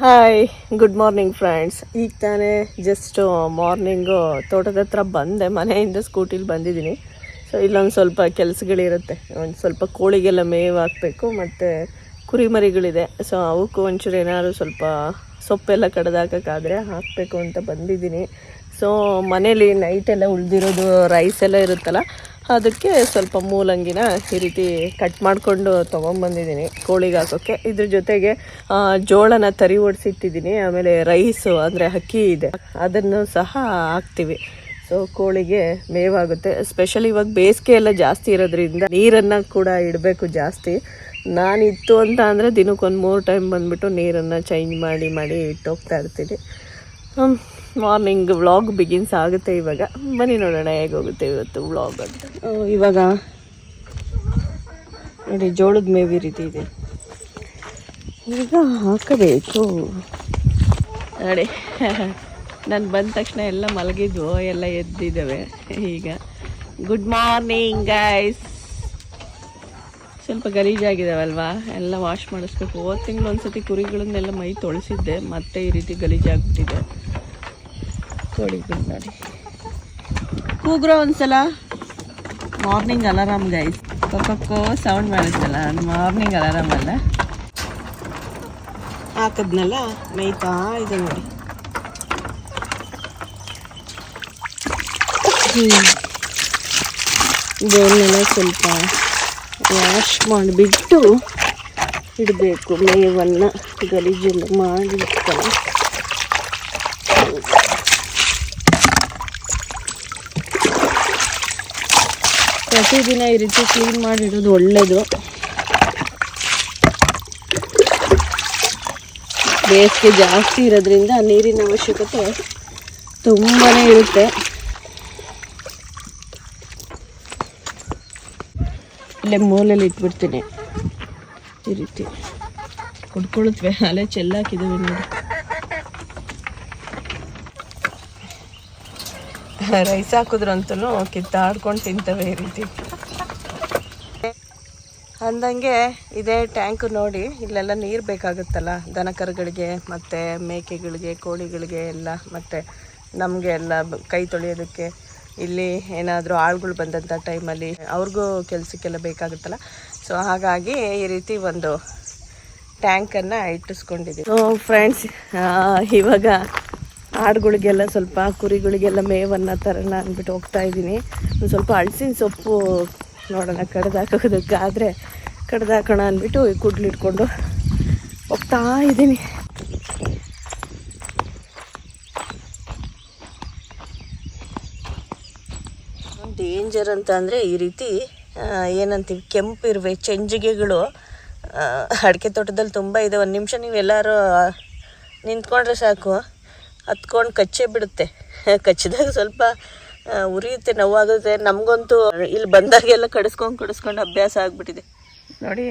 Hi good morning friends ಈಗ ತಾನೇ just morning ತೋಟದ ಹತ್ರ ಬಂದೆ. ಮನೆಯಿಂದ ಸ್ಕೂಟಿಲಿ ಬಂದಿದ್ದೀನಿ. ಸೊ ಇಲ್ಲೊಂದು ಸ್ವಲ್ಪ ಕೆಲಸಗಳಿರುತ್ತೆ ಒಂದು ಸ್ವಲ್ಪ ಕೋಳಿಗೆಲ್ಲ ಮೇವು ಹಾಕಬೇಕು ಮತ್ತು ಕುರಿಮರಿಗಳಿದೆ. ಸೊ ಅವಕ್ಕೂ ಒಂಚೂರು ಏನಾದ್ರು ಸ್ವಲ್ಪ ಸೊಪ್ಪೆಲ್ಲ ಕಡ್ದಾಕಾದರೆ ಹಾಕಬೇಕು ಅಂತ ಬಂದಿದ್ದೀನಿ. ಸೊ ಮನೇಲಿ ನೈಟೆಲ್ಲ ಉಳಿದಿರೋದು ರೈಸ್ ಎಲ್ಲ ಇರುತ್ತಲ್ಲ ಅದಕ್ಕೆ ಸ್ವಲ್ಪ ಮೂಲಂಗಿನ ಈ ರೀತಿ ಕಟ್ ಮಾಡಿಕೊಂಡು ತೊಗೊಂಬಂದಿದ್ದೀನಿ ಕೋಳಿಗೆ ಹಾಕೋಕ್ಕೆ ಇದ್ರ ಜೊತೆಗೆ ಜೋಳನ ತರಿ ಓಡಿಸಿಟ್ಟಿದ್ದೀನಿ ಆಮೇಲೆ ರೈಸು ಅಂದರೆ ಅಕ್ಕಿ ಇದೆ. ಅದನ್ನು ಸಹ ಹಾಕ್ತೀವಿ. ಸೊ ಕೋಳಿಗೆ ಮೇವಾಗುತ್ತೆ. ಸ್ಪೆಷಲಿ ಇವಾಗ ಬೇಸಿಗೆ ಎಲ್ಲ ಜಾಸ್ತಿ ಇರೋದ್ರಿಂದ ನೀರನ್ನು ಕೂಡ ಇಡಬೇಕು ಜಾಸ್ತಿ. ನಾನಿತ್ತು ಅಂತ ಅಂದರೆ ದಿನಕ್ಕೊಂದು ಮೂರು ಟೈಮ್ ಬಂದುಬಿಟ್ಟು ನೀರನ್ನು ಚೇಂಜ್ ಮಾಡಿ ಮಾಡಿ ಇಟ್ಟು ಹೋಗ್ತಾ ಇರ್ತೀನಿ. ಮಾರ್ನಿಂಗ್ ವ್ಲಾಗ್ ಬಿಗಿನ್ಸ್ ಆಗುತ್ತೆ ಇವಾಗ. ಬನ್ನಿ ನೋಡೋಣ ಹೇಗೆ ಹೋಗುತ್ತೆ ಇವತ್ತು ವ್ಲಾಗ್ ಅಂತ. ಇವಾಗ ನೋಡಿ ಜೋಳದ ಮೇವಿ ರೀತಿ ಇದೆ. ಈಗ ಹಾಕಬೇಕು. ನೋಡಿ ನಾನು ಬಂದ ತಕ್ಷಣ ಎಲ್ಲ ಮಲಗಿದ್ವು ಎಲ್ಲ ಎದ್ದಿದ್ದಾವೆ. ಈಗ ಗುಡ್ ಮಾರ್ನಿಂಗ್ ಗೈಸ್ ಸ್ವಲ್ಪ ಗಲೀಜಾಗಿದ್ದಾವಲ್ವಾ ಎಲ್ಲ ವಾಶ್ ಮಾಡಿಸ್ಬೇಕು. ಹೋದ ತಿಂಗಳು ಒಂದ್ಸತಿ ಕುರಿಗಳನ್ನೆಲ್ಲ ಮೈ ತೊಳಸಿದ್ದೆ ಮತ್ತೆ ಈ ರೀತಿ ಗಲೀಜಾಗ್ಬಿಟ್ಟಿದೆ. ಕೋಳಿಗಳು ನೋಡಿ ಕೂಗ್ರೋ ಒಂದ್ಸಲ. ಮಾರ್ನಿಂಗ್ ಅಲಾರಾಮ್ ಗೈಸ್ ಕೊಕ್ಕೋ ಸೌಂಡ್ ಮಾಡುತ್ತಲ್ಲ ಮಾರ್ನಿಂಗ್ ಅಲಾರಾಮ್ ಅಲ್ಲ. ಹಾಕದ್ನಲ್ಲ ಮೇಯ್ತಾ ಇದೆ ನೋಡಿ. ಇದನ್ನೆಲ್ಲ ಸ್ವಲ್ಪ ವಾಶ್ ಮಾಡಿಬಿಟ್ಟು ಇಡಬೇಕು ಮೇವನ್ನು ಗಲೀಜೆಲ್ಲ ಮಾಡಿರ್ತಾರೆ. ಪ್ರತಿದಿನ ಈ ರೀತಿ ಕ್ಲೀನ್ ಮಾಡಿಡೋದು ಒಳ್ಳೆಯದು ಬೇಸಿಗೆ ಜಾಸ್ತಿ ಇರೋದ್ರಿಂದ ನೀರಿನ ಅವಶ್ಯಕತೆ ತುಂಬಾ ಇರುತ್ತೆ. ಇಲ್ಲೇ ಮೂಲೆಯಲ್ಲಿ ಇಟ್ಬಿಡ್ತೀನಿ. ಈ ರೀತಿ. ಕುಡ್ಕೊಳತ್ವೆ ಅಲ್ಲೇ ಚೆಲ್ಲಾಕಿದ್ದೀವಿ ನೋಡಿ. ರೈಸ್ ಹಾಕಿದ್ರಂತೂ ಕಿತ್ತಾಡ್ಕೊಂಡು ತಿಂತವೆ ಈ ರೀತಿ. ಅಂದಂಗೆ ಇದೇ ಟ್ಯಾಂಕ್ ನೋಡಿ, ಇಲ್ಲೆಲ್ಲ ನೀರು ಬೇಕಾಗುತ್ತಲ್ಲ, ದನ ಕರುಗಳಿಗೆ ಮತ್ತು ಮೇಕೆಗಳಿಗೆ, ಕೋಳಿಗಳಿಗೆ ಎಲ್ಲ, ಮತ್ತು ನಮಗೆ ಎಲ್ಲ ಕೈ ತೊಳೆಯೋದಕ್ಕೆ ಇಲ್ಲಿ ಏನಾದರೂ ಆಳುಗಳು ಬಂದಂಥ ಟೈಮಲ್ಲಿ ಅವ್ರಿಗೂ ಕೆಲಸಕ್ಕೆಲ್ಲ ಬೇಕಾಗುತ್ತಲ್ಲ. ಸೊ ಹಾಗಾಗಿ ಈ ರೀತಿ ಒಂದು ಟ್ಯಾಂಕನ್ನು ಇಟ್ಟಿಸ್ಕೊಂಡಿದ್ದೀವಿ ಫ್ರೆಂಡ್ಸ್ ಇವಾಗ ಆಡುಗಳಿಗೆಲ್ಲ ಸ್ವಲ್ಪ ಕುರಿಗಳಿಗೆಲ್ಲ ಮೇವನ್ನು ತರೋಣ ಅಂದ್ಬಿಟ್ಟು ಹೋಗ್ತಾ ಇದ್ದೀನಿ. ಒಂದು ಸ್ವಲ್ಪ ಹಳಸಿನ ಸೊಪ್ಪು ನೋಡೋಣ ಕಡ್ದಾಕೋದಕ್ಕಾದರೆ ಕಡ್ದಾಕೋಣ ಅಂದ್ಬಿಟ್ಟು ಈ ಕುಡ್ಲಿಟ್ಕೊಂಡು ಹೋಗ್ತಾ ಇದ್ದೀನಿ. ಡೇಂಜರ್ ಅಂತ ಅಂದರೆ ಈ ರೀತಿ ಏನಂತೀವಿ, ಕೆಂಪು ಇರುವೆ, ಚೆಂಜಿಗೆಗಳು ಅಡಿಕೆ ತೋಟದಲ್ಲಿ ತುಂಬ ಇದೆ. ಒಂದು ನಿಮಿಷ ನೀವೆಲ್ಲರೂ ನಿಂತ್ಕೊಂಡ್ರೆ ಸಾಕು. ಹತ್ಕೊಂಡು ಕಚ್ಚೇ ಬಿಡುತ್ತೆ. ಕಚ್ಚಿದಾಗ ಸ್ವಲ್ಪ ಉರಿಯುತ್ತೆ, ನೋವಾಗುತ್ತೆ. ನಮಗಂತೂ ಇಲ್ಲಿ ಬಂದಾಗೆಲ್ಲ ಕಡಿಸ್ಕೊಂಡು ಕಡಿಸ್ಕೊಂಡು ಅಭ್ಯಾಸ ಆಗಿಬಿಟ್ಟಿದೆ. ನೋಡಿ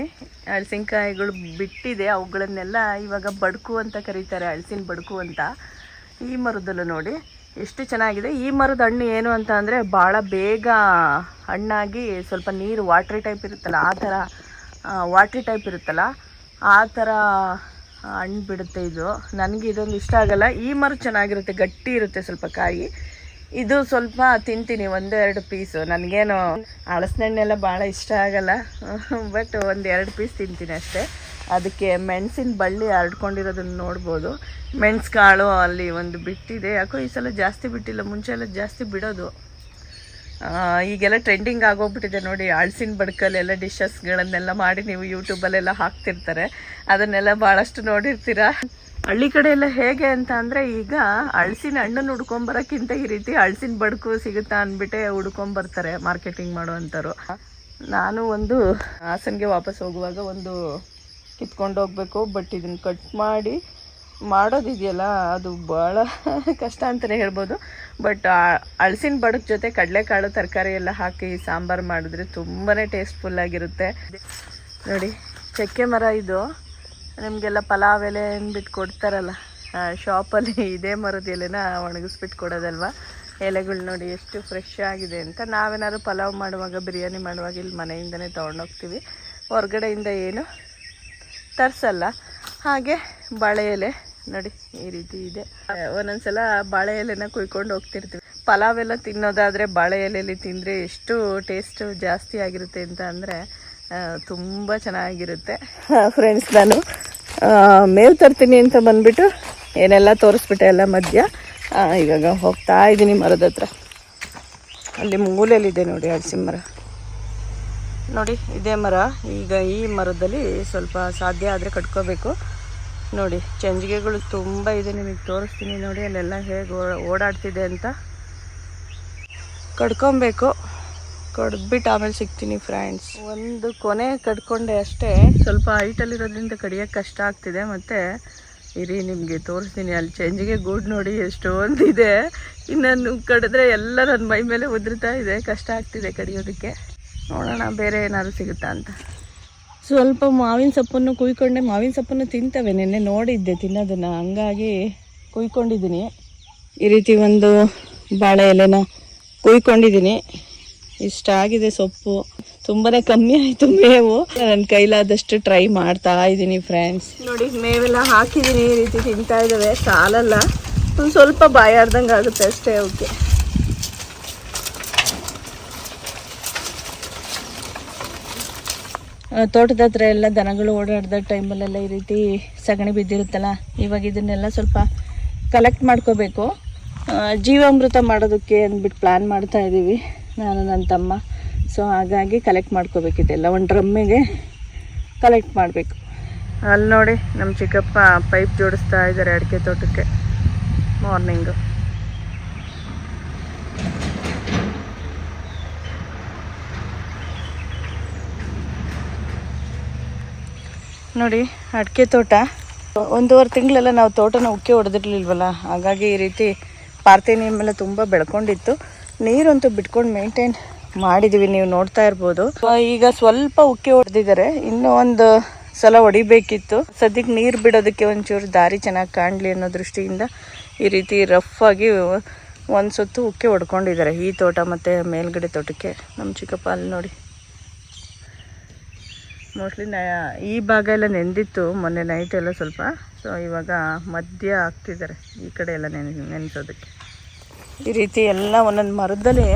ಹಳಸಿನಕಾಯಿಗಳು ಬಿಟ್ಟಿದೆ. ಅವುಗಳನ್ನೆಲ್ಲ ಇವಾಗ ಬಡ್ಕು ಅಂತ ಕರೀತಾರೆ ಹಳಸಿನ ಬಡ್ಕು ಅಂತ. ಈ ಮರದಲ್ಲೂ ನೋಡಿ, ಎಷ್ಟು ಚೆನ್ನಾಗಿದೆ. ಈ ಮರದ ಹಣ್ಣು ಏನು ಅಂತ ಅಂದರೆ ಭಾಳ ಬೇಗ ಹಣ್ಣಾಗಿ ಸ್ವಲ್ಪ ನೀರು ವಾಟ್ರಿ ಟೈಪ್ ಇರುತ್ತಲ್ಲ, ಆ ಥರ ವಾಟ್ರಿ ಟೈಪ್ ಇರುತ್ತಲ್ಲ, ಆ ಥರ ಹಣ್ಣು ಬಿಡುತ್ತೆ ಇದು. ನನಗೆ ಇದೊಂದು ಇಷ್ಟ ಆಗಲ್ಲ. ಈ ಮರ ಚೆನ್ನಾಗಿರುತ್ತೆ, ಗಟ್ಟಿ ಇರುತ್ತೆ ಸ್ವಲ್ಪ ಕಾಯಿ. ಇದು ಸ್ವಲ್ಪ ತಿಂತೀನಿ ಒಂದು ಎರಡು ಪೀಸು ನನಗೇನು ಹಳಸಿನಣ್ಣೆಲ್ಲ ಭಾಳ ಇಷ್ಟ ಆಗಲ್ಲ. ಬಟ್ ಒಂದು ಎರಡು ಪೀಸ್ ತಿಂತೀನಿ ಅಷ್ಟೇ. ಅದಕ್ಕೆ ಮೆಣಸಿನ ಬಳ್ಳಿ ಹರಡ್ಕೊಂಡಿರೋದನ್ನು ನೋಡ್ಬೋದು. ಮೆಣಸು ಕಾಳು ಅಲ್ಲಿ ಒಂದು ಬಿಟ್ಟಿದೆ. ಯಾಕೋ ಈ ಸಲ ಜಾಸ್ತಿ ಬಿಟ್ಟಿಲ್ಲ. ಮುಂಚೆ ಎಲ್ಲ ಜಾಸ್ತಿ ಬಿಡೋದು. ಈಗೆಲ್ಲ ಟ್ರೆಂಡಿಂಗ್ ಆಗೋಗ್ಬಿಟ್ಟಿದೆ ನೋಡಿ ಹಳ್ಸಿನ ಬಡ್ಕಲ್ಲೆಲ್ಲ ಡಿಶಸ್ಗಳನ್ನೆಲ್ಲ ಮಾಡಿ ನೀವು ಯೂಟ್ಯೂಬಲ್ಲೆಲ್ಲ ಹಾಕ್ತಿರ್ತಾರೆ. ಅದನ್ನೆಲ್ಲ ಭಾಳಷ್ಟು ನೋಡಿರ್ತೀರಾ? ಹಳ್ಳಿ ಕಡೆ ಎಲ್ಲ ಹೇಗೆ ಅಂತ ಅಂದರೆ, ಈಗ ಹಳ್ಸಿನ ಹಣ್ಣನ್ನು ಹುಡ್ಕೊಂಬರೋಕ್ಕಿಂತ ಈ ರೀತಿ ಹಳ್ಸಿನ ಬಡ್ಕು ಸಿಗುತ್ತಾ ಅಂದ್ಬಿಟ್ಟೆ ಹುಡ್ಕೊಂಬರ್ತಾರೆ ಮಾರ್ಕೆಟಿಂಗ್ ಮಾಡುವಂಥವ್ರು. ನಾನು ಒಂದು ಹಾಸನ್ಗೆ ವಾಪಸ್ ಹೋಗುವಾಗ ಒಂದು ಕಿತ್ಕೊಂಡು ಹೋಗ್ಬೇಕು ಬಟ್ ಇದನ್ನು ಕಟ್ ಮಾಡಿ ಮಾಡೋದಿದೆಯಲ್ಲ, ಅದು ಭಾಳ ಕಷ್ಟ ಅಂತಲೇ ಹೇಳ್ಬೋದು. ಬಟ್ ಅಳಸಿನ ಬಡಕ್ ಜೊತೆ ಕಡಲೆಕಾಳು ತರಕಾರಿ ಎಲ್ಲ ಹಾಕಿ ಸಾಂಬಾರು ಮಾಡಿದ್ರೆ ತುಂಬಾ ಟೇಸ್ಟ್ಫುಲ್ಲಾಗಿರುತ್ತೆ ನೋಡಿ, ಚಕ್ಕೆ ಮರ ಇದು. ನಿಮಗೆಲ್ಲ ಪಲಾವ್ ಎಲೆ ಅಂದ್ಬಿಟ್ಟು ಕೊಡ್ತಾರಲ್ಲ ಶಾಪಲ್ಲಿ ಇದೇ ಮರದ ಎಲೆನ ಒಣಗಿಸ್ಬಿಟ್ಟು ಕೊಡೋದಲ್ವ? ಎಲೆಗಳು ನೋಡಿ ಎಷ್ಟು ಫ್ರೆಶ್ ಆಗಿದೆ ಅಂತ. ನಾವೇನಾದ್ರು ಪಲಾವ್ ಮಾಡುವಾಗ, ಬಿರಿಯಾನಿ ಮಾಡುವಾಗ ಇಲ್ಲಿ ಮನೆಯಿಂದನೇ ತೊಗೊಂಡೋಗ್ತೀವಿ. ಹೊರಗಡೆಯಿಂದ ಏನು ತರಿಸಲ್ಲ. ಹಾಗೆ ಬಾಳೆ ಎಲೆ. ನೋಡಿ, ಈ ರೀತಿ ಇದೆ. ಒಂದೊಂದ್ಸಲ ಬಾಳೆ ಎಲೆನ ಕುಯ್ಕೊಂಡು ಹೋಗ್ತಿರ್ತೀವಿ. ಪಲಾವ್ ಎಲ್ಲ ತಿನ್ನೋದಾದರೆ ಬಾಳೆ ಎಲೆಯಲ್ಲಿ ತಿಂದರೆ ಎಷ್ಟು ಟೇಸ್ಟ್ ಜಾಸ್ತಿ ಆಗಿರುತ್ತೆ ಅಂತ ಅಂದರೆ ತುಂಬ ಚೆನ್ನಾಗಿರುತ್ತೆ. ಫ್ರೆಂಡ್ಸ್ ನಾನು ಮೇವು ತರ್ತೀನಿ ಅಂತ ಬಂದ್ಬಿಟ್ಟು ಏನೆಲ್ಲ ತೋರಿಸ್ಬಿಟ್ಟೆ ಎಲ್ಲ ಮಧ್ಯ ಇವಾಗ ಹೋಗ್ತಾ ಇದ್ದೀನಿ ಮರದ ಹತ್ರ. ಅಲ್ಲಿ ಮೂಲೆಯಲ್ಲಿದೆ ನೋಡಿ ಅಳಸಿ ಮರ. ನೋಡಿ, ಇದೇ ಮರ. ಈಗ ಈ ಮರದಲ್ಲಿ ಸ್ವಲ್ಪ ಸಾಧ್ಯ ಆದರೆ ಕಟ್ಕೋಬೇಕು. ನೋಡಿ, ಚಂಜಿಗೆಗಳು ತುಂಬ ಇದೆ, ನಿಮಗೆ ತೋರಿಸ್ತೀನಿ. ನೋಡಿ, ಅಲ್ಲೆಲ್ಲ ಹೇಗೆ ಓಡಾಡ್ತಿದೆ ಅಂತ. ಕಡ್ಕೊಬೇಕು. ಕಡ್ಬಿಟ್ಟು ಆಮೇಲೆ ಸಿಗ್ತೀನಿ ಫ್ರೆಂಡ್ಸ್ ಒಂದು ಕೊನೆ ಕಡ್ಕೊಂಡೆ ಅಷ್ಟೇ. ಸ್ವಲ್ಪ ಹೈಟಲ್ಲಿರೋದ್ರಿಂದ ಕಡಿಯೋಕ್ಕೆ ಕಷ್ಟ ಆಗ್ತಿದೆ. ಮತ್ತು, ಇರಿ, ನಿಮಗೆ ತೋರಿಸ್ತೀನಿ. ಅಲ್ಲಿ ಚಂಜಿಗೆ ಗೂಡ್ ನೋಡಿ ಎಷ್ಟೊಂದಿದೆ. ಇನ್ನನ್ನು ಕಡಿದ್ರೆ ಎಲ್ಲ ನನ್ನ ಮೈ ಮೇಲೆ ಉದುರ್ತಾ ಇದೆ. ಕಷ್ಟ ಆಗ್ತಿದೆ ಕಡಿಯೋದಕ್ಕೆ. ನೋಡೋಣ, ಬೇರೆ ಏನಾದ್ರು ಸಿಗುತ್ತಾ ಅಂತ. ಸ್ವಲ್ಪ ಮಾವಿನ ಸೊಪ್ಪನ್ನು ಕುಯ್ಕೊಂಡೆ. ಮಾವಿನ ಸೊಪ್ಪನ್ನು ತಿಂತವೆ. ನಿನ್ನೆ ನೋಡಿದ್ದೆ, ತಿನ್ನೋದನ್ನು. ಹಂಗಾಗಿ ಕುಯ್ಕೊಂಡಿದ್ದೀನಿ. ಈ ರೀತಿ ಒಂದು ಬಾಳೆ ಎಲೆನ ಕುಯ್ಕೊಂಡಿದ್ದೀನಿ. ಇಷ್ಟ ಆಗಿದೆ ಸೊಪ್ಪು. ತುಂಬಾ ಕಮ್ಮಿ ಆಯಿತು ಮೇವು. ನನ್ನ ಕೈಲಾದಷ್ಟು ಟ್ರೈ ಮಾಡ್ತಾ ಇದ್ದೀನಿ ಫ್ರೆಂಡ್ಸ್. ನೋಡಿ, ಮೇವೆಲ್ಲ ಹಾಕಿದ್ದೀನಿ. ಈ ರೀತಿ ತಿಂತಾ ಇದ್ದಾವೆ. ಸಾಲಲ್ಲ. ಒಂದು ಸ್ವಲ್ಪ ಬಾಯಾರ್ದಂಗೆ ಆಗುತ್ತೆ ಅಷ್ಟೇ, ಓಕೆ. ತೋಟದ ಹತ್ರ ಎಲ್ಲ ದನಗಳು ಓಡಾಡಿದ ಟೈಮಲ್ಲೆಲ್ಲ ಈ ರೀತಿ ಸಗಣಿ ಬಿದ್ದಿರುತ್ತಲ್ಲ, ಇವಾಗ ಇದನ್ನೆಲ್ಲ ಸ್ವಲ್ಪ ಕಲೆಕ್ಟ್ ಮಾಡ್ಕೋಬೇಕು. ಜೀವಾಮೃತ ಮಾಡೋದಕ್ಕೆ ಅಂದ್ಬಿಟ್ಟು ಪ್ಲ್ಯಾನ್ ಮಾಡ್ತಾ ಇದ್ದೀವಿ, ನಾನು ನನ್ನ ತಮ್ಮ. ಸೊ ಹಾಗಾಗಿ ಕಲೆಕ್ಟ್ ಮಾಡ್ಕೋಬೇಕಿದೆಲ್ಲ ಒಂದು ಡ್ರಮ್ಮಿಗೆ ಕಲೆಕ್ಟ್ ಮಾಡಬೇಕು. ಅಲ್ಲಿ ನೋಡಿ ನಮ್ಮ ಚಿಕ್ಕಪ್ಪ ಪೈಪ್ ಜೋಡಿಸ್ತಾ ಇದ್ದಾರೆ ಅಡಿಕೆ ತೋಟಕ್ಕೆ. ಮಾರ್ನಿಂಗು ನೋಡಿ, ಅಡಿಕೆ ತೋಟ. ಒಂದೂವರೆ ತಿಂಗಳೆಲ್ಲ ನಾವು ತೋಟನ ಉಕ್ಕಿ ಹೊಡೆದಿರ್ಲಿಲ್ವಲ್ಲ? ಹಾಗಾಗಿ ಈ ರೀತಿ ಪಾರ್ಥೇನಿಯಂ ಎಲ್ಲ ತುಂಬ ಬೆಳ್ಕೊಂಡಿತ್ತು. ನೀರಂತೂ ಬಿಟ್ಕೊಂಡು ಮೇಂಟೈನ್ ಮಾಡಿದ್ದೀವಿ ನೀವು ನೋಡ್ತಾ ಇರ್ಬೋದು. ಈಗ ಸ್ವಲ್ಪ ಉಕ್ಕಿ ಹೊಡೆದಿದ್ದಾರೆ. ಇನ್ನೂ ಒಂದು ಸಲ ಹೊಡಿಬೇಕಿತ್ತು. ಸದ್ಯಕ್ಕೆ ನೀರು ಬಿಡೋದಕ್ಕೆ ಒಂಚೂರು ದಾರಿ ಚೆನ್ನಾಗಿ ಕಾಣಲಿ ಅನ್ನೋ ದೃಷ್ಟಿಯಿಂದ ಈ ರೀತಿ ರಫ್ ಆಗಿ ಒಂದು ಸುತ್ತು ಉಕ್ಕೆ ಹೊಡ್ಕೊಂಡಿದ್ದಾರೆ. ಈ ತೋಟ ಮತ್ತು ಮೇಲ್ಗಡೆ ತೋಟಕ್ಕೆ. ನಮ್ಮ ಚಿಕ್ಕಪ್ಪ ಅಲ್ಲಿ ನೋಡಿ. ಮೋಸ್ಟ್ಲಿ ನ, ಈ ಭಾಗ ಎಲ್ಲ ನೆಂದಿತ್ತು ಮೊನ್ನೆ ನೈಟ್ ಎಲ್ಲ ಸ್ವಲ್ಪ. ಸೊ ಇವಾಗ ಮಧ್ಯ ಆಗ್ತಿದ್ದಾರೆ. ಈ ಕಡೆ ಎಲ್ಲ ನೆನೆ, ನೆನೆಸೋದಕ್ಕೆ. ಈ ರೀತಿ ಎಲ್ಲ ಒಂದೊಂದು ಮರದಲ್ಲಿ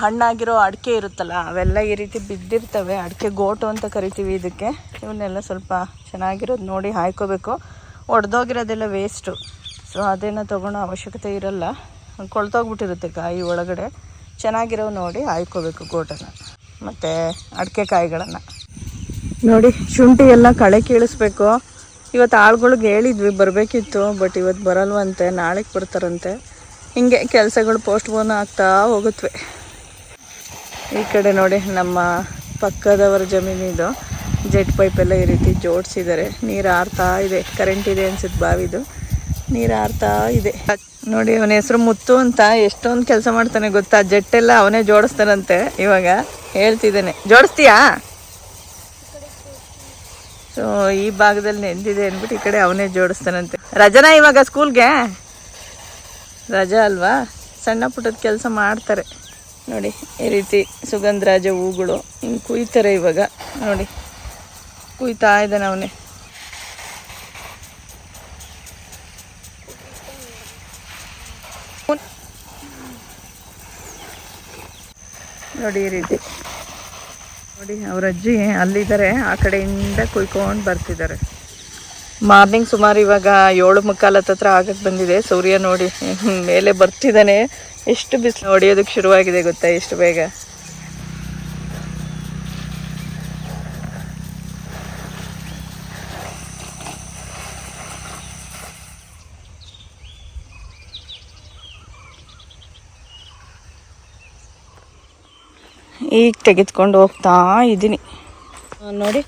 ಹಣ್ಣಾಗಿರೋ ಅಡಿಕೆ ಇರುತ್ತಲ್ಲ, ಅವೆಲ್ಲ ಈ ರೀತಿ ಬಿದ್ದಿರ್ತವೆ. ಅಡಿಕೆ ಗೋಟು ಅಂತ ಕರಿತೀವಿ ಇದಕ್ಕೆ. ಇವನ್ನೆಲ್ಲ ಸ್ವಲ್ಪ ಚೆನ್ನಾಗಿರೋದು ನೋಡಿ ಹಾಯ್ಕೋಬೇಕು. ಒಡೆದೋಗಿರೋದೆಲ್ಲ ವೇಸ್ಟು ಸೊ ಅದೇನೋ ತೊಗೊಳೋ ಅವಶ್ಯಕತೆ ಇರಲ್ಲ. ಕೊಳ್ತೋಗ್ಬಿಟ್ಟಿರುತ್ತೆ ಕಾಯಿ ಒಳಗಡೆ. ಚೆನ್ನಾಗಿರೋ ನೋಡಿ ಹಾಯ್ಕೋಬೇಕು ಗೋಟನ್ನು. ಮತ್ತು ಅಡಿಕೆ ಕಾಯಿಗಳನ್ನು. ನೋಡಿ, ಶುಂಠಿ ಎಲ್ಲ ಕಳೆ ಕೀಳಿಸ್ಬೇಕು. ಇವತ್ತು ಆಳುಗಳಿಗೆ ಹೇಳಿದ್ವಿ, ಬರಬೇಕಿತ್ತು, ಬಟ್ ಇವತ್ತು ಬರಲ್ವಂತೆ, ನಾಳೆಗೆ ಬರ್ತಾರಂತೆ. ಹಿಂಗೆ ಕೆಲಸಗಳು ಪೋಸ್ಟ್ಪೋನ್ ಆಗ್ತಾ ಹೋಗುತ್ತವೆ ಈ ಕಡೆ ನೋಡಿ, ನಮ್ಮ ಪಕ್ಕದವರ ಜಮೀನಿದು ಜೆಟ್ ಪೈಪೆಲ್ಲ ಈ ರೀತಿ ಜೋಡಿಸಿದ್ದಾರೆ. ನೀರು ಆರ್ತಾ ಇದೆ. ಕರೆಂಟ್ ಇದೆ ಅನ್ಸುತ್ತೆ ಬಾವಿದು. ನೀರು ಆರ್ತಾ ಇದೆ. ನೋಡಿ, ಅವನ ಹೆಸರು ಮುತ್ತು ಅಂತ ಎಷ್ಟೊಂದು ಕೆಲಸ ಮಾಡ್ತಾನೆ ಗೊತ್ತಾ? ಜಟ್ಟೆಲ್ಲ ಅವನೇ ಜೋಡಿಸ್ತಾನಂತೆ ಇವಾಗ. ಹೇಳ್ತಿದ್ದಾನೆ. ಜೋಡಿಸ್ತೀಯಾ? ಸೊ ಈ ಭಾಗದಲ್ಲಿ ನೆಂದಿದೆ ಅಂದ್ಬಿಟ್ಟು ಈ ಕಡೆ ಅವನೇ ಜೋಡಿಸ್ತಾನಂತೆ. ರಜನಾ ಇವಾಗ ಸ್ಕೂಲ್ಗೆ? ರಜಾ ಅಲ್ವಾ? ಸಣ್ಣ ಪುಟ್ಟದ ಕೆಲಸ ಮಾಡ್ತಾರೆ. ನೋಡಿ, ಈ ರೀತಿ ಸುಗಂಧರಾಜ ಹೂಗಳು ಹಿಂಗೆ ಕುಯ್ತಾರೆ ಇವಾಗ. ನೋಡಿ, ಕುಯ್ತಾ ಇದ್ದಾನೆ ಅವನೇ. ನೋಡಿ ಈ ರೀತಿ. ನೋಡಿ, ಅವ್ರ ಅಜ್ಜಿ ಅಲ್ಲಿದ್ದಾರೆ, ಆ ಕಡೆಯಿಂದ ಕುಯ್ಕೊಂಡು ಬರ್ತಿದ್ದಾರೆ. ಮಾರ್ನಿಂಗ್ ಸುಮಾರು ಇವಾಗ ಏಳು ಮುಕ್ಕಾಲು ಹತ್ರ ಆಗಕ್ಕೆ ಬಂದಿದೆ. ಸೂರ್ಯ ನೋಡಿ ಮೇಲೆ ಬರ್ತಿದ್ದಾನೆ. ಎಷ್ಟು ಬಿಸಿಲು ಹೊಡೆಯೋದಕ್ಕೆ ಶುರುವಾಗಿದೆ ಗೊತ್ತಾ ಎಷ್ಟು ಬೇಗ. ಈಗ ತೆಗೆದುಕೊಂಡು ಹೋಗ್ತಾ ಇದ್ದೀನಿ. ನೋಡಿ.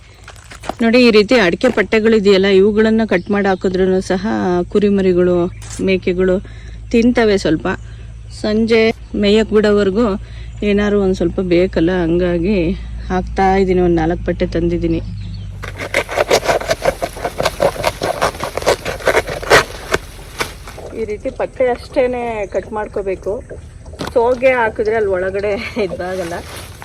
ನೋಡಿ, ಈ ರೀತಿ ಅಡಿಕೆ ಪಟ್ಟೆಗಳಿದೆಯಲ್ಲ, ಇವುಗಳನ್ನು ಕಟ್ ಮಾಡಿ ಹಾಕಿದ್ರೂ ಸಹ ಕುರಿಮರಿಗಳು, ಮೇಕೆಗಳು ತಿಂತವೆ ಸ್ವಲ್ಪ. ಸಂಜೆ ಮೇಯಕ್ಕೆ ಬಿಡೋವರೆಗೂ ಏನಾದ್ರು ಒಂದು ಸ್ವಲ್ಪ ಬೇಕಲ್ಲ, ಹಂಗಾಗಿ ಹಾಕ್ತಾ ಇದ್ದೀನಿ, ಒಂದು ನಾಲ್ಕು ಪಟ್ಟೆ ತಂದಿದ್ದೀನಿ. ಈ ರೀತಿ ಪಟ್ಟೆ ಅಷ್ಟೇ ಕಟ್ ಮಾಡ್ಕೋಬೇಕು. ಸೋಗೆ ಹಾಕಿದ್ರೆ ಅಲ್ಲಿ ಒಳಗಡೆ ಇದಾಗಲ್ಲ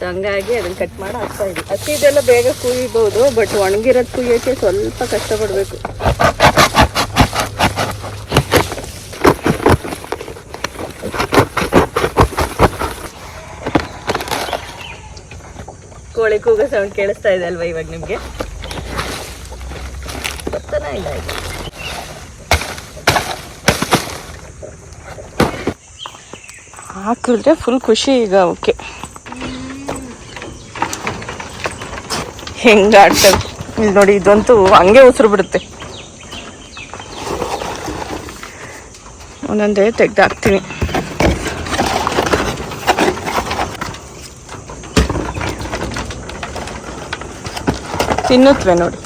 ಹಂಗಾಗಿ ಅದನ್ನ ಕಟ್ ಮಾಡಿ ಹಾಕ್ತಾ ಇದ್ದೀವಿ ಹಸಿ ಇದೆಲ್ಲ ಬೇಗ ಕುಯ್ಬೋದು ಬಟ್ ಒಣಗಿರೋದು ಕುಯ್ಯೋಕೆ ಸ್ವಲ್ಪ ಕಷ್ಟಪಡಬೇಕು. ಕೋಳಿ ಕೂಗ ಸೌಂಡ್ ಕೇಳಿಸ್ತಾ ಇದೆ ಅಲ್ವಾ ಇವಾಗ ನಿಮಗೆ? ಇಲ್ಲ ಹಾಕಿದ್ರೆ ಫುಲ್ ಖುಷಿ ಈಗ ಓಕೆ ಹೆಂಗ ಆಡ್ತವೆ ಇಲ್ಲಿ ನೋಡಿ, ಇದಂತೂ ಹಂಗೆ ಉಸಿರು ಬಿಡುತ್ತೆ. ಒಂದೊಂದೇ ತೆಗ್ದು ಹಾಕ್ತೀನಿ. ತಿನ್ನುತ್ತವೆ ನೋಡಿ.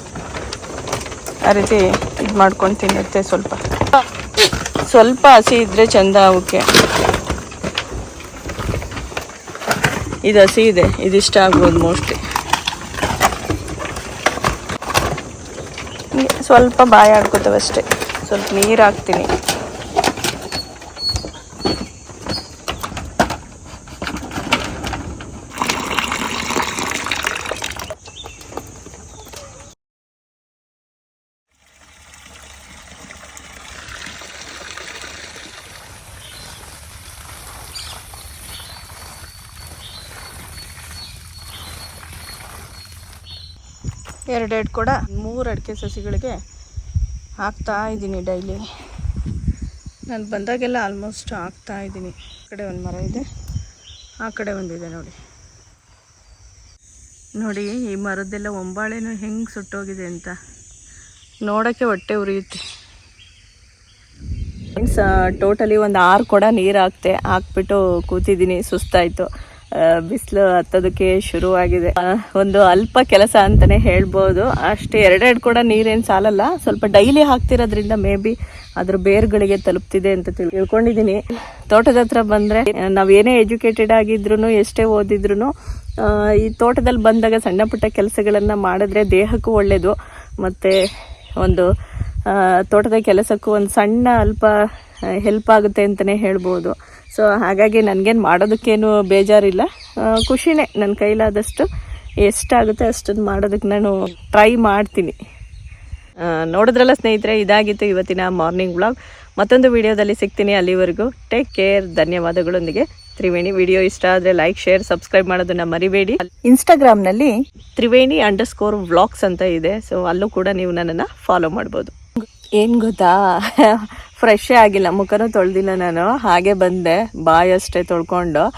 ಆ ರೀತಿ ಇದು ಮಾಡ್ಕೊಂಡು ತಿನ್ನುತ್ತೆ ಸ್ವಲ್ಪ. ಸ್ವಲ್ಪ ಹಸಿ ಇದ್ರೆ ಚಂದ ಅವಕ್ಕೆ ಇದು ಹಸಿ ಇದೆ, ಇದಿಷ್ಟ ಆಗ್ಬೋದು ಮೋಸ್ಟ್ಲಿ ಸ್ವಲ್ಪ ಬಾಯಿ ಆಡ್ಕೋತವೆ ಅಷ್ಟೇ. ಸ್ವಲ್ಪ ನೀರು ಹಾಕ್ತೀನಿ. ಎರಡೆರಡು ಕೂಡ. ಮೂರು ಅಡಿಕೆ ಸಸಿಗಳಿಗೆ ಹಾಕ್ತಾ ಇದ್ದೀನಿ ಡೈಲಿ. ನಾನು ಬಂದಾಗೆಲ್ಲ ಆಲ್ಮೋಸ್ಟ್ ಹಾಕ್ತಾ ಇದ್ದೀನಿ. ಈ ಕಡೆ ಒಂದು ಮರ ಇದೆ. ಆ ಕಡೆ ಒಂದಿದೆ ನೋಡಿ. ನೋಡಿ, ಈ ಮರದ್ದೆಲ್ಲ ಒಂಬಾಳೆನೂ ಹೆಂಗೆ ಸುಟ್ಟೋಗಿದೆ ಅಂತ. ನೋಡೋಕ್ಕೆ ಹೊಟ್ಟೆ ಉರಿಯುತ್ತೆ. ಫ್ರೆಂಡ್ಸ್ ಟೋಟಲಿ ಒಂದು ಆರು ಕೊಡ ನೀರು ಹಾಕ್ತೆ ಹಾಕ್ಬಿಟ್ಟು ಕೂತಿದ್ದೀನಿ, ಸುಸ್ತಾಯಿತು. ಬಿಸಿಲು ಹತ್ತೋದಕ್ಕೆ ಶುರುವಾಗಿದೆ. ಒಂದು ಅಲ್ಪ ಕೆಲಸ ಅಂತಾನೆ ಹೇಳ್ಬೋದು. ಅಷ್ಟೇ, ಎರಡೆರಡು ಕೂಡ ನೀರೇನು ಸಾಲಲ್ಲ. ಸ್ವಲ್ಪ ಡೈಲಿ ಹಾಕ್ತಿರೋದ್ರಿಂದ ಮೇ ಬಿ ಅದ್ರ ಬೇರ್ಗಳಿಗೆ ತಲುಪ್ತಿದೆ ಅಂತ ತಿಳ್ ತಿಳ್ಕೊಂಡಿದ್ದೀನಿ. ತೋಟದ ಹತ್ರ ಬಂದರೆ ಏನೇ ಎಜುಕೇಟೆಡ್ ಆಗಿದ್ರು ಎಷ್ಟೇ ಓದಿದ್ರು ಈ ತೋಟದಲ್ಲಿ ಬಂದಾಗ ಸಣ್ಣ ಪುಟ್ಟ ಕೆಲಸಗಳನ್ನು ಮಾಡಿದ್ರೆ ದೇಹಕ್ಕೂ ಒಳ್ಳೆಯದು ಮತ್ತು ಒಂದು ತೋಟದ ಕೆಲಸಕ್ಕೂ ಒಂದು ಸಣ್ಣ ಅಲ್ಪ ಹೆಲ್ಪ್ ಆಗುತ್ತೆ ಅಂತಲೇ ಹೇಳ್ಬೋದು. ಸೊ ಹಾಗಾಗಿ ನನಗೇನು ಮಾಡೋದಕ್ಕೇನು ಬೇಜಾರಿಲ್ಲ. ಖುಷಿನೇ ನನ್ನ ಕೈಲಾದಷ್ಟು. ಎಷ್ಟಾಗುತ್ತೆ ಅಷ್ಟನ್ನು ಮಾಡೋದಕ್ಕೆ ನಾನು ಟ್ರೈ ಮಾಡ್ತೀನಿ. ನೋಡಿದ್ರಲ್ಲ ಸ್ನೇಹಿತರೆ ಇದಾಗಿತ್ತು ಇವತ್ತಿನ ಮಾರ್ನಿಂಗ್ ಬ್ಲಾಗ್ ಮತ್ತೊಂದು ವಿಡಿಯೋದಲ್ಲಿ ಸಿಗ್ತೀನಿ ಅಲ್ಲಿವರೆಗೂ. ಟೇಕ್ ಕೇರ್ ಧನ್ಯವಾದಗಳೊಂದಿಗೆ. ತ್ರಿವೇಣಿ ವಿಡಿಯೋ ಇಷ್ಟ ಆದರೆ ಲೈಕ್ ಶೇರ್ ಸಬ್ಸ್ಕ್ರೈಬ್ ಮಾಡೋದನ್ನ ಮರಿಬೇಡಿ. ಇನ್ಸ್ಟಾಗ್ರಾಮ್ನಲ್ಲಿ ತ್ರಿವೇಣಿ ಅಂಡರ್ ಸ್ಕೋರ್ ವ್ಲಾಗ್ಸ್ ಅಂತ ಇದೆ. ಸೊ ಅಲ್ಲೂ ಕೂಡ ನೀವು ನನ್ನನ್ನು ಫಾಲೋ ಮಾಡ್ಬೋದು. ಏನು ಗೊತ್ತಾ? ಫ್ರೆಶೇ ಆಗಿಲ್ಲ. ಮುಖನೂ ತೊಳೆದಿಲ್ಲ ನಾನು. ಹಾಗೆ ಬಂದೆ. ಬಾಯ್ ಅಷ್ಟೇ ತೊಳ್ಕೊಂಡು.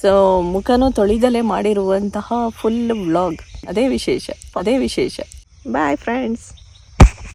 ಸೊ ಮುಖನೂ ತೊಳಿದಲೇ ಮಾಡಿರುವಂತಹ ಫುಲ್ ವ್ಲಾಗ್ ಅದೇ ವಿಶೇಷ. ಅದೇ ವಿಶೇಷ. Bye friends